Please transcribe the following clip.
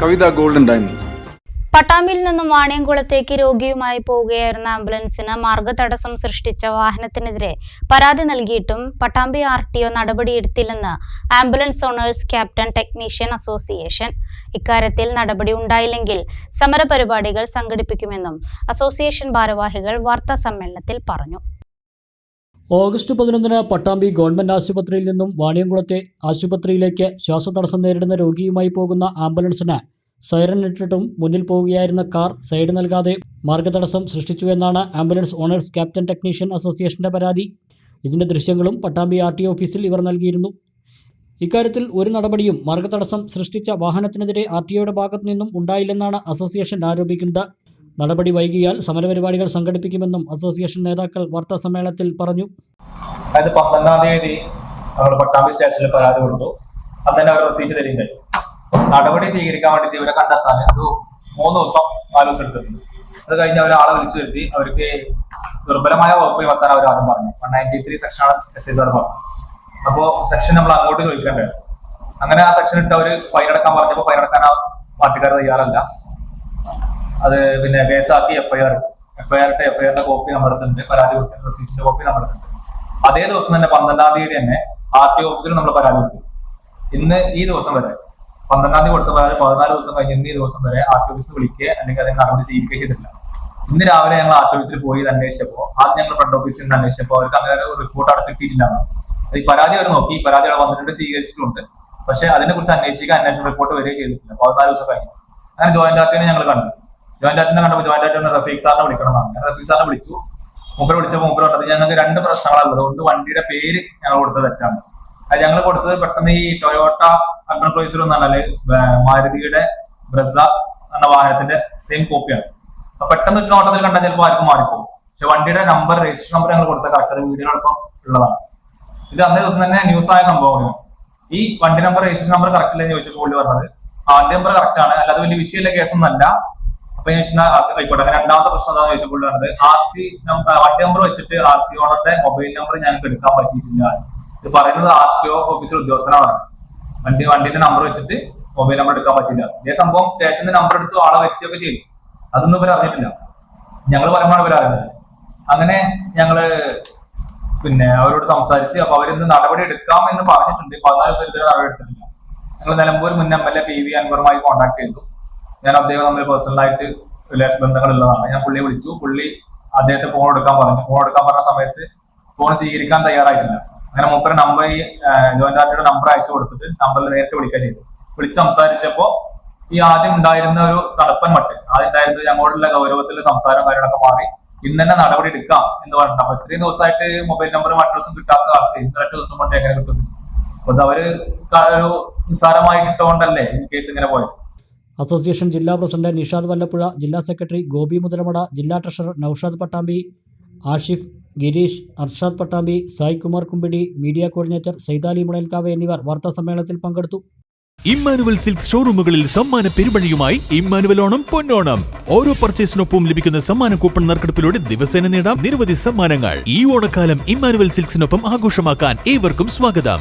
കവിത golden diamonds. പട്ടാമ്പിൽ നിന്നും വാണിയംകുളത്തേക്ക് രോഗിയുമായി പോവുകയായിരുന്ന ആംബുലൻസിന് മാർഗതടസ്സം സൃഷ്ടിച്ച വാഹനത്തിനെതിരെ പരാതി നൽകിയിട്ടും Pattambi R T O നടപടിയെടുത്തില്ലെന്ന് ambulance owners captain technician association. ഇക്കാര്യത്തിൽ നടപടി ഉണ്ടായില്ലെങ്കിൽ സമരപരിപാടികൾ സംഘടിപ്പിക്കുമെന്നും അസോസിയേഷൻ ഭാരവാഹികൾ വാർത്താ സമ്മേളനത്തിൽ പറഞ്ഞു. ഓഗസ്റ്റ് പതിനൊന്നിന് പട്ടാമ്പി ഗവൺമെന്റ് ആശുപത്രിയിൽ നിന്നും വാണിയംകുളത്തെ ആശുപത്രിയിലേക്ക് ശ്വാസതടസ്സം നേരിടുന്ന രോഗിയുമായി പോകുന്ന ആംബുലൻസിന് സൈറൻ ഇട്ടിട്ടും മുന്നിൽ പോവുകയായിരുന്ന കാർ സൈഡ് നൽകാതെ മാർഗതടസ്സം സൃഷ്ടിച്ചു എന്നാണ് ആംബുലൻസ് ഓണേഴ്സ് ക്യാപ്റ്റൻ ടെക്നീഷ്യൻ അസോസിയേഷന്റെ പരാതി. ഇതിന്റെ ദൃശ്യങ്ങളും പട്ടാമ്പി ആർ ഓഫീസിൽ ഇവർ നൽകിയിരുന്നു. ഇക്കാര്യത്തിൽ ഒരു നടപടിയും മാർഗതടസ്സം സൃഷ്ടിച്ച വാഹനത്തിനെതിരെ ആർ ടി ഭാഗത്തു നിന്നും ഉണ്ടായില്ലെന്നാണ് അസോസിയേഷൻ ആരോപിക്കുന്നത്. നടപടി വൈകിയാൽ സമരപരിപാടികൾ സംഘടിപ്പിക്കുമെന്നും അസോസിയേഷൻ നേതാക്കൾ വാർത്താ സമ്മേളനത്തിൽ പറഞ്ഞു. അതായത് പന്ത്രണ്ടാം തീയതി നമ്മൾ പട്ടാമ്പി സ്റ്റേഷനിൽ പരാതി കൊടുത്തു. അന്ന് തന്നെ അവർ റെസീറ്റ് തരും കഴിഞ്ഞു നടപടി സ്വീകരിക്കാൻ വേണ്ടി ഇവരെ കണ്ടെത്താൻ ഒരു മൂന്ന് ദിവസം എടുത്തിട്ടുണ്ട്. അത് കഴിഞ്ഞ് അവർ ആളെ വിളിച്ചു വരുത്തി. അവർക്ക് ദുർബലമായ വകുപ്പ് വർത്താൻ അവർ ആദ്യം പറഞ്ഞു. വൺ നയന്റി ത്രീ സെക്ഷനാണ് എസ് എസ് പറഞ്ഞു അപ്പോ സെക്ഷൻ നമ്മൾ അങ്ങോട്ട് ചോദിക്കേണ്ടത് അങ്ങനെ ആ സെക്ഷൻ ഇട്ട് അവർ ഫൈൻ അടക്കാൻ പറഞ്ഞപ്പോൾ ഫൈൻ അടക്കാൻ ആ പാർട്ടിക്കാർ തയ്യാറല്ല. അത് പിന്നെ കേസാക്കി എഫ്ഐആർ എഫ്ഐആർ ഇട്ട് എഫ്ഐആറിന്റെ കോപ്പി നമ്മുടെ അടുത്തുണ്ട് പരാതി കൊടുത്ത റെസീറ്റിന്റെ കോപ്പി നമ്മുടെ അടുത്തുണ്ട് അതേ ദിവസം തന്നെ പന്ത്രണ്ടാം തീയതി തന്നെ ആർ ടി ഓഫീസിൽ നമ്മൾ പരാതി കൊടുത്തു. ഇന്ന് ഈ ദിവസം വരെ പന്ത്രണ്ടാം തീയതി കൊടുത്ത പരാതി പതിനാല് ദിവസം കഴിഞ്ഞ് ഇന്ന് ഈ ദിവസം വരെ ആർ ടി ഓഫീസിൽ വിളിക്കുക അല്ലെങ്കിൽ അതിന് നടപടി സ്വീകരിക്കുക ചെയ്തിട്ടില്ല. ഇന്ന് രാവിലെ ഞങ്ങൾ ആർ ടി ഓഫീസിൽ പോയി ഇത് അന്വേഷിച്ചപ്പോൾ ആദ്യം ഞങ്ങൾ ഫ്രണ്ട് ഓഫീസിൽ നിന്ന് അന്വേഷിച്ചപ്പോൾ അവർക്ക് അങ്ങനെ ഒരു റിപ്പോർട്ട് അവിടെ കിട്ടിയിട്ടില്ല. ഈ പരാതി അവർ നോക്കി. പരാതി അവിടെ വന്നിട്ടുണ്ട് സ്വീകരിച്ചിട്ടുണ്ട്. പക്ഷെ അതിനെ കുറിച്ച് അന്വേഷിക്കാൻ അന്വേഷണ റിപ്പോർട്ട് വരികയും ചെയ്തിട്ടില്ല. പതിനാല് ദിവസം കഴിഞ്ഞു. അങ്ങനെ ജോയിന്റ് ആർട്ടിനെ ഞങ്ങൾ കണ്ടു. ജോയിന്റ് ആറ്റിനെ കണ്ടപ്പോൾ ജോയിന്റ് റഫീഖ് സാറിനെ വിളിക്കണം എന്നാണ് ഞാൻ റഫീഖ് സാറിനെ വിളിച്ചു. മൂപ്പര് വിളിച്ചപ്പോൾ മൂപ്പര് പറഞ്ഞത് ഞങ്ങൾക്ക് രണ്ട് പ്രശ്നങ്ങളുള്ളത് ഒന്ന് വണ്ടിയുടെ പേര് ഞങ്ങൾ കൊടുത്തത് തെറ്റാണ്. അത് ഞങ്ങൾ കൊടുത്തത് പെട്ടെന്ന് ഈ ടൊയോട്ട അഗ്നോ ക്രൂയിസർ എന്ന് പറഞ്ഞാൽ മാരുതിയുടെ ബ്രസ എന്ന വാഹനത്തിന്റെ സെയിം കോപ്പിയാണ് അപ്പൊ പെട്ടെന്ന് ഒരു നോട്ടത്തിൽ കണ്ടാൽ ചിലപ്പോൾ ആർക്കും മാറിപ്പോകും. പക്ഷെ വണ്ടിയുടെ നമ്പർ രജിസ്ട്രേഷൻ നമ്പർ ഞങ്ങൾ കൊടുത്ത കറക്റ്റ് വീഡിയോടൊപ്പം ഉള്ളതാണ്. ഇത് അന്നേ ദിവസം തന്നെ ന്യൂസ് ആയ സംഭവമാണ് ഈ വണ്ടി നമ്പർ രജിസ്ട്രേഷൻ നമ്പർ കറക്റ്റ് ഇല്ലെന്ന് ചോദിച്ചപ്പോൾ പറഞ്ഞത് ആ നമ്പർ കറക്റ്റ് ആണ്. അല്ലാതെ വലിയ വിഷയമില്ല കേസൊന്നും അല്ല. അപ്പൊ ഞാൻ ആയിക്കോട്ടെ അങ്ങനെ രണ്ടാമത്തെ പ്രശ്നം എന്താണെന്ന് ചോദിച്ചപ്പോഴാണ് ആർ സി വണ്ടി നമ്പർ വെച്ചിട്ട് ആർ സി ഓണറുടെ മൊബൈൽ നമ്പർ ഞങ്ങൾക്ക് എടുക്കാൻ പറ്റിയിട്ടില്ല. ഇത് പറയുന്നത് ആർ ടി ഒ ഓഫീസർ ഉദ്യോഗസ്ഥനാണ്. വണ്ടി വണ്ടിന്റെ നമ്പർ വെച്ചിട്ട് മൊബൈൽ നമ്പർ എടുക്കാൻ പറ്റില്ല ഇതേ സംഭവം സ്റ്റേഷന്റെ നമ്പർ എടുത്ത് ആളെ വ്യക്തിയൊക്കെ ചെയ്യും അതൊന്നും ഇവർ അറിഞ്ഞിട്ടില്ല. ഞങ്ങൾ പറയുമ്പോൾ ഇവർ അറിയുന്നത്. അങ്ങനെ ഞങ്ങൾ പിന്നെ അവരോട് സംസാരിച്ച് അപ്പൊ അവരിന്ന് നടപടി എടുക്കാം എന്ന് പറഞ്ഞിട്ടുണ്ട്. പതിനാല് ഇതുവരെ നടപടി എടുത്തിട്ടില്ല. ഞങ്ങൾ നിലമ്പൂർ മുൻ M L A P V അൻവറുമായി contact ചെയ്തു. ഞാൻ അദ്ദേഹം തമ്മിൽ പേഴ്സണലായിട്ട് റിലേഷൻ ബന്ധങ്ങളുള്ളതാണ്. ഞാൻ പുള്ളിയെ വിളിച്ചു. പുള്ളി അദ്ദേഹത്തെ ഫോൺ എടുക്കാൻ പറഞ്ഞു. ഫോൺ എടുക്കാൻ പറഞ്ഞ സമയത്ത് ഫോൺ സ്വീകരിക്കാൻ തയ്യാറായിട്ടില്ല. അങ്ങനെ മൂപ്പര് നമ്പർ ഈ ജോയിന്റ് ആർട്ടിയുടെ നമ്പർ അയച്ചു കൊടുത്തിട്ട് നമ്പറിൽ നേരിട്ട് വിളിക്കുക ചെയ്തു. വിളിച്ച് സംസാരിച്ചപ്പോ ഈ ആദ്യം ഉണ്ടായിരുന്ന ഒരു തണുപ്പൻ മട്ട് ആദ്യം ഉണ്ടായിരുന്നത് ഞങ്ങളോടുള്ള ഗൗരവത്തിലുള്ള സംസാരം കാര്യങ്ങളൊക്കെ മാറി ഇന്ന് തന്നെ നടപടി എടുക്കാം എന്ന് പറഞ്ഞു അപ്പൊ ഇത്രയും ദിവസമായിട്ട് മൊബൈൽ നമ്പറും അഡ്രസ്സും കിട്ടാത്ത ആൾക്ക് ഇന്നലെ ദിവസം കൊണ്ട് എങ്ങനെ കിട്ടും? അപ്പൊ അവർ ഒരു നിസ്സാരമായി കിട്ടുകൊണ്ടല്ലേ ഈ കേസ് ഇങ്ങനെ പോയത്? അസോസിയേഷൻ ജില്ലാ പ്രസിഡന്റ് നിഷാദ് വല്ലപ്പുഴ ജില്ലാ സെക്രട്ടറി ഗോപി മുതലമട ജില്ലാ treasurer Noushad Pattambi Ashif Girish Arshad Pattambi Sai Kumar Kumbidi media coordinator Saithali Mulalkavu എന്നിവർ വാർത്താ സമ്മേളനത്തിൽ പങ്കെടുത്തു. ഇമ്മാനുവൽ സിൽക്ക് ഷോറൂമുകളിൽ സമ്മാന പെരുമഴയുമായി ഇമ്മാനുവൽ ഓണം പൊന്നോണം. ഓരോ പർച്ചേസിനൊപ്പം ലഭിക്കുന്ന സമ്മാന കൂപ്പൺ നറുക്കെടുപ്പിലൂടെ ദിവസേന നേടാം നിരവധി സമ്മാനങ്ങൾ. ഈ ഓണക്കാലം ഇമ്മാനുവൽ സിൽക്സിനൊപ്പം ആഘോഷമാക്കാൻ ഏവർക്കും സ്വാഗതം.